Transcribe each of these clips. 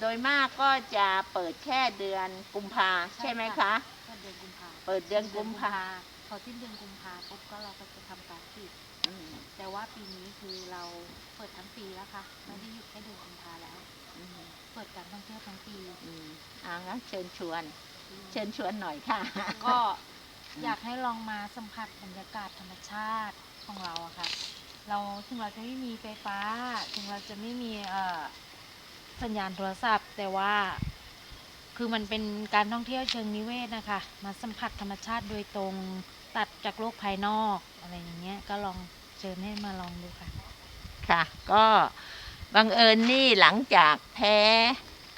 โดยมากก็จะเปิดแค่เดือนกุมภาใช่ไหมคะ ก็เดือนกุมภาเปิดเดือนกุมภาพอสิ้นเดือนกุมภาปุ๊บก็เราก็จะทำการปิดอืมแต่ว่าปีนี้คือเราเปิดทั้งปีแล้วค่ะไม่ได้หยุดแค่เดือนกุมภาแล้ว อืมเปิดการท่องเที่ยวทั้งปี อืมอ่างั้นเชิญชวน เชิญชวนหน่อยค่ะ ก็อยากให้ลองมาสัมผัสบรรยากาศธรรมชาติของเราอะค่ะ เราถึงเราจะไม่มีไฟฟ้า ถึงเราจะไม่มีเอ่อ สัญญาณโทรศัพท์ แต่ว่าคือมันเป็นการท่องเที่ยวเชิงนิเวศนะคะ มาสัมผัสธรรมชาติโดยตรงตัดจากโลกภายนอกอะไรอย่างเงี้ยก็ลองเชิญให้มาลองดูค่ะ ค่ะ ก็บังเอิญนี่หลังจากแพ้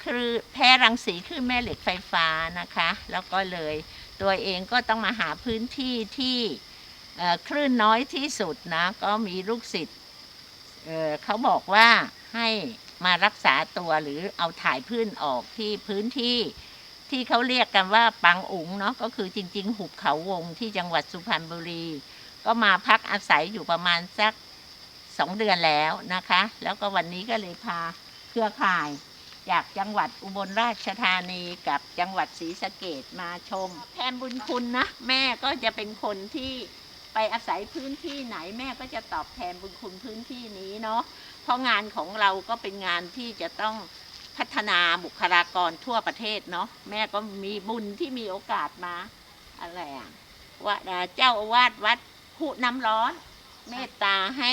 คลือแพ้รังสีคลื่นแม่เหล็กไฟฟ้านะคะ แล้วก็เลยตัวเองก็ต้องมาหาพื้นที่ที่คลื่นน้อยที่สุดนะ ก็มีลูกศิษย์เขาบอกว่าให้ มารักษาตัวหรือเอาถ่ายพื้นออกที่พื้นที่ที่เขาเรียกกันว่าปังอุ๋งเนาะก็คือจริง ๆ หุบเขาวงที่จังหวัดสุพรรณบุรี ก็มาพักอาศัยอยู่ประมาณสักสองเดือนแล้วนะคะ แล้วก็วันนี้ก็เลยพาเครือข่าย จากจังหวัดอุบลราชธานีกับจังหวัดศรีสะเกดมาชมแทนบุญคุณนะ แม่ก็จะเป็นคนที่ไปอาศัยพื้นที่ไหนแม่ก็จะตอบแทนบุญคุณพื้นที่นี้เนาะ เพราะงานของเราก็เป็นงานที่จะต้องพัฒนาบุคลากรทั่วประเทศเนาะแม่ก็มีบุญที่มีโอกาสมาอะไรอะว่าเจ้าอาวาสวัดผู้น้ำร้อน เมตตาให้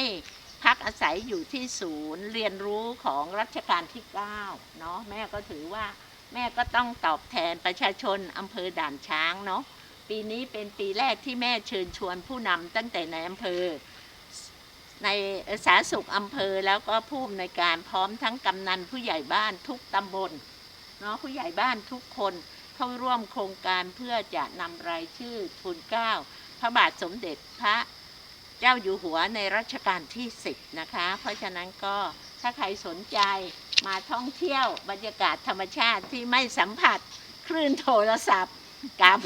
พักอาศัยอยู่ที่ศูนย์เรียนรู้ของรัชกาลที่9เนาะแม่ก็ถือว่าแม่ก็ต้องตอบแทนประชาชนอำเภอด่านช้างเนาะปีนี้เป็นปีแรกที่แม่เชิญชวนผู้นำตั้งแต่ในอำเภอ ในสาธารณสุขอำเภอแล้วก็ผู้อำนวยการพร้อมทั้งกำนันผู้ใหญ่บ้านทุกตำบลเนาะผู้ใหญ่บ้านทุกคนเข้าร่วมโครงการเพื่อจะนำรายชื่อทุนเกล้าพระบาทสมเด็จพระเจ้าอยู่หัวในรัชกาลที่ 10 นะคะ เพราะฉะนั้นก็ถ้าใครสนใจมาท่องเที่ยวบรรยากาศธรรมชาติที่ไม่สัมผัสคลื่นโทรศัพท์กับ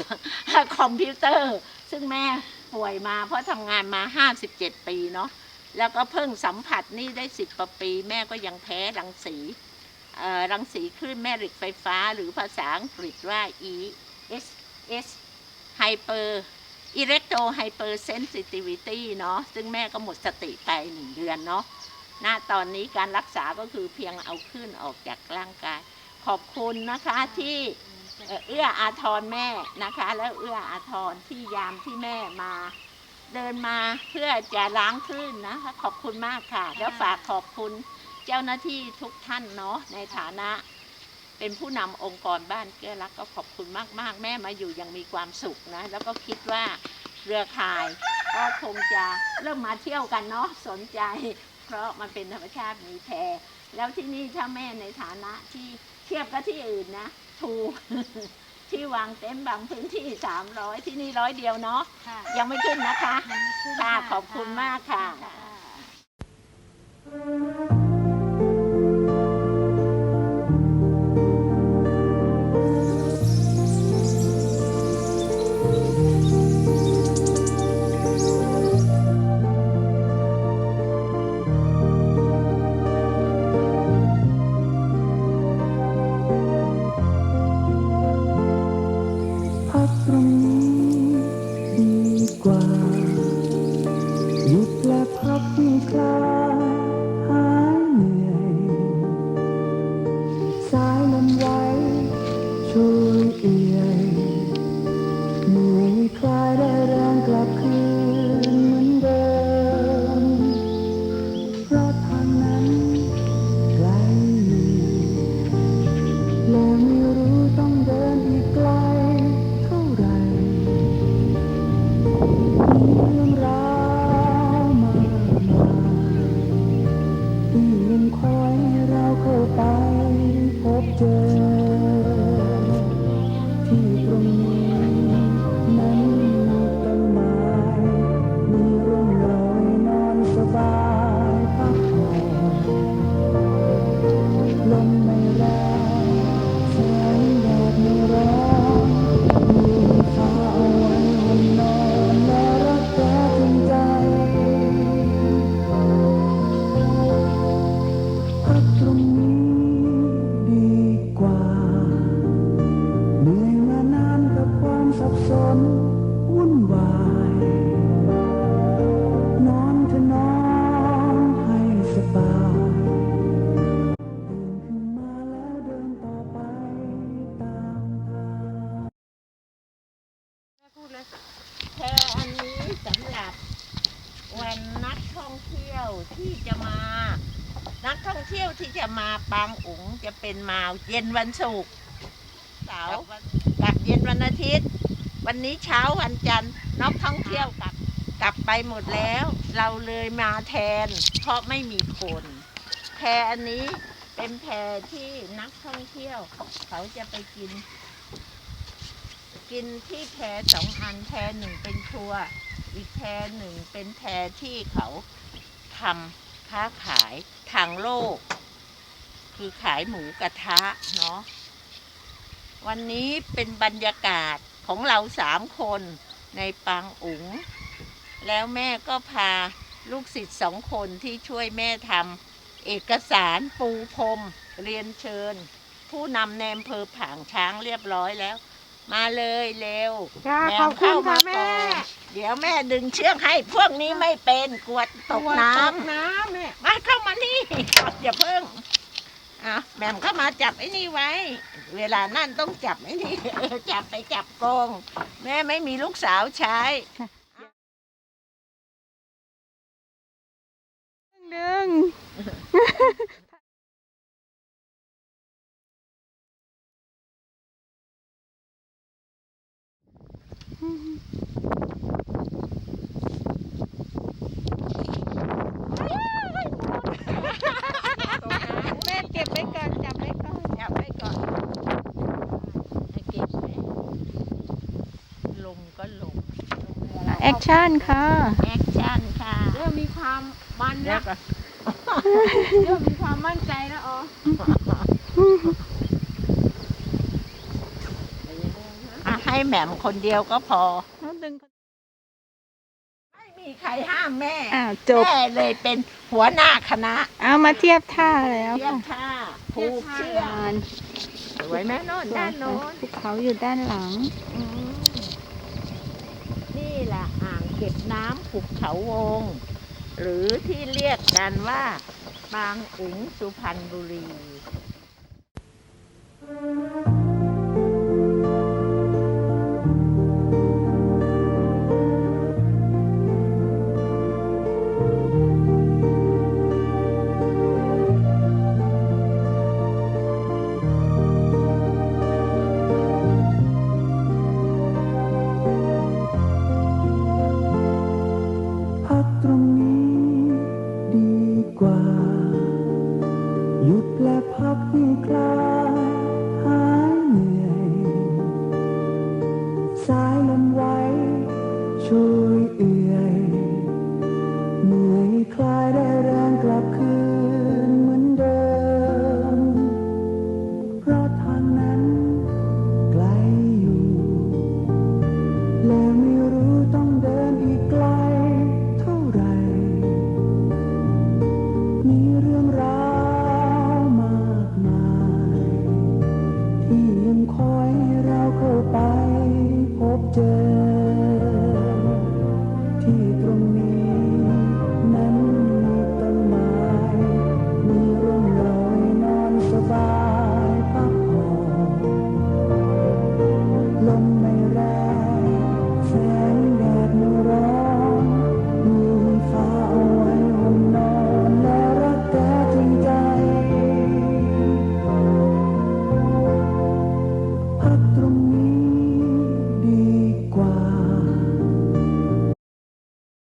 คอมพิวเตอร์ ซึ่งแม่ป่วยมาเพราะทำงานมา 57 ปีเนาะ แล้วก็เพิ่งสัมผัสนี่ได้10กว่าปี แม่ก็ยังแพ้รังสีรังสีคลื่นแม่เหล็กไฟฟ้า หรือภาษาอังกฤษว่า E S S Hyper อิเล็กโทรไฮเปอร์เซนซิทิวิตี้เนาะซึ่งแม่ก็หมดสติไปหนึ่งเดือนเนาะณตอนนี้การรักษาก็คือเพียงเอาขึ้นออกจากร่างกาย ขอบคุณนะคะที่เอื้ออาทรแม่นะคะ แล้วเอื้ออาทรที่ยามที่แม่มา เดินมาเพื่อจะล้างคลื่นนะคะขอบคุณมากค่ะ แล้วฝากขอบคุณเจ้าหน้าที่ทุกท่านเนาะในฐานะ เป็นผู้นำองค์กรบ้านเกื้อรักก็ขอบคุณมาก ๆ แม่มาอยู่อยังมีความสุขนะ แล้วก็คิดว่าเรือข่ายก็คงจะเริ่มมาเที่ยวกันเนาะสนใจ เพราะมันเป็นธรรมชาติมีแพแล้วที่นี่ถ้าแม่ในฐานะที่เทียบกับที่อื่นนะถูก ที่วางเต็มท์บางพื้นที่สามร้อยที่นี่ร้อยเดียวเนาะค่ะยังไม่ขึ้นนะคะ ยังไม่ขึ้นค่ะขอบคุณมากค่ะพัก ตรง ที่จะมาปางอุ๋งจะเป็นมาเย็นวันศุกร์เสาร์กับเย็นวันอาทิตย์ วันนี้เช้าวันจันทร์นักท่องเที่ยวกลับกลับไปหมดแล้ว เราเลยมาแทน เพราะไม่มีคน แพอันนี้เป็นแพที่นักท่องเที่ยว เขาจะไปกิน กินที่แพสองอันแพหนึ่งเป็นครัว อีกแพหนึ่งเป็นแพที่เขา ทำค้าขายทางโลก คือขายหมูกระทะเนาะวันนี้เป็นบรรยากาศของเราสามคนในปางอุ๋ง แล้วแม่ก็พาลูกศิษย์สองคนที่ช่วยแม่ทำเอกสารปูพรมเรียนเชิญ ผู้นำแนมเพอผางช้างเรียบร้อยแล้ว มาเลยเร็วจ้าแมขอวบคุเข้าณมาค่ะแม่ก่อนเดี๋ยวแม่ดึงเชือกให้พวกนี้ไม่เป็นกลัวตกน้ตกน้ำแม่ำมาเข้ามานี่อย่าเพิ่งอะแหม่มเข้ามาจับไอ้นี่ไว้ เวลานั่นต้องจับไอ้นี่เออจับไปจับกองแม่ไม่มีลูกสาวใช้ หนึ่ง แม่เก็บไว้ก่อนจับไว้ก่อนจับไว้ก่อนให้เก็บไว้ลมก็ลมแอคชั่นค่ะ แอคชั่นค่ะ เริ่มมีความมันเดี๋ยแล้ววก่อนเริ่มมีความมั่นใจแล้วอ๋อ อะ ให้แหม่มคนเดียวก็พอแล้วดึงไม่มีใครห้ามแม่อ่าจบแม่เลยเป็นหัวหน้าคณะเอามาเทียบท่าแล้วเทียบค่ะท่าผูกเชือกอ่านสวยไหมโน่นด้านโน้นภูเขาอยู่ด้านหลัง อืมนี่แหละอ่างเก็บน้ำภูเขาวง หรือที่เรียกกันว่าบางอุ๋งสุพรรณบุรีพั หยุดและพักให้คลายหาย ที่